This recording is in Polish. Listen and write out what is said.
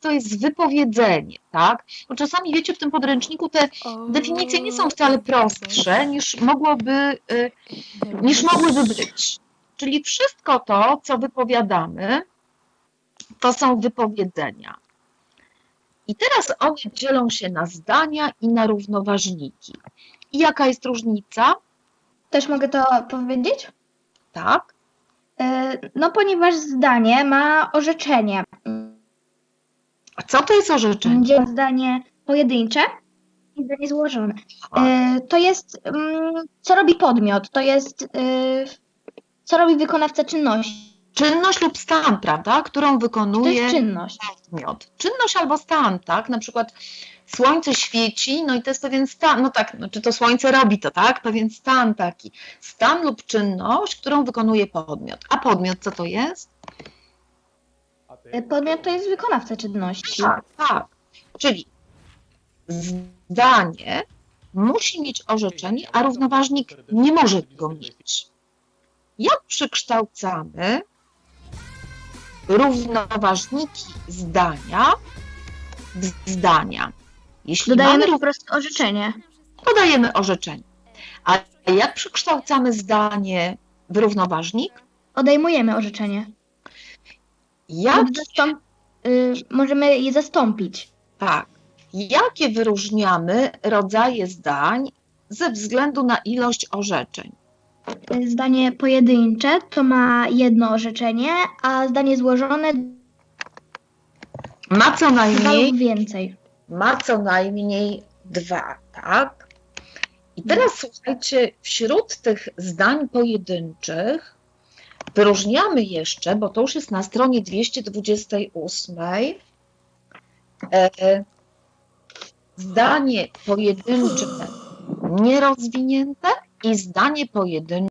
to jest wypowiedzenie, tak? Bo czasami, wiecie, w tym podręczniku te definicje nie są wcale prostsze niż mogłoby, y, niż mogłyby być. Czyli wszystko to, co wypowiadamy, to są wypowiedzenia. I teraz one dzielą się na zdania i na równoważniki. I jaka jest różnica? Też mogę to powiedzieć? Tak? E, No, ponieważ zdanie ma orzeczenie. A co to jest orzeczenie? Będzie zdanie pojedyncze i zdanie złożone. E, To jest, mm, co robi podmiot, to jest, e, co robi wykonawca czynności. Czynność lub stan, prawda? Którą To wykonuje jest czynność. podmiot. Czynność albo stan, tak? Na przykład słońce świeci, no i to jest pewien stan, no tak, no, czy to słońce robi to, tak? Pewien stan taki. Stan lub czynność, którą wykonuje podmiot. A podmiot co to jest? E, Podmiot to jest wykonawca czynności. Tak, tak. Czyli zdanie musi mieć orzeczenie, a równoważnik nie może go mieć. Jak przekształcamy równoważniki zdania w zdania? Jeśli Dodajemy mamy po prostu orzeczenie. podajemy orzeczenie. A jak przekształcamy zdanie w równoważnik? Odejmujemy orzeczenie. Jak, zastąp- y, możemy je zastąpić. tak, jakie wyróżniamy rodzaje zdań ze względu na ilość orzeczeń? Y, Zdanie pojedyncze to ma jedno orzeczenie, a zdanie złożone Ma co najmniej, więcej. ma co najmniej dwa, tak? I teraz słuchajcie, wśród tych zdań pojedynczych wyróżniamy jeszcze, bo to już jest na stronie 228, e, zdanie pojedyncze nierozwinięte i zdanie pojedyncze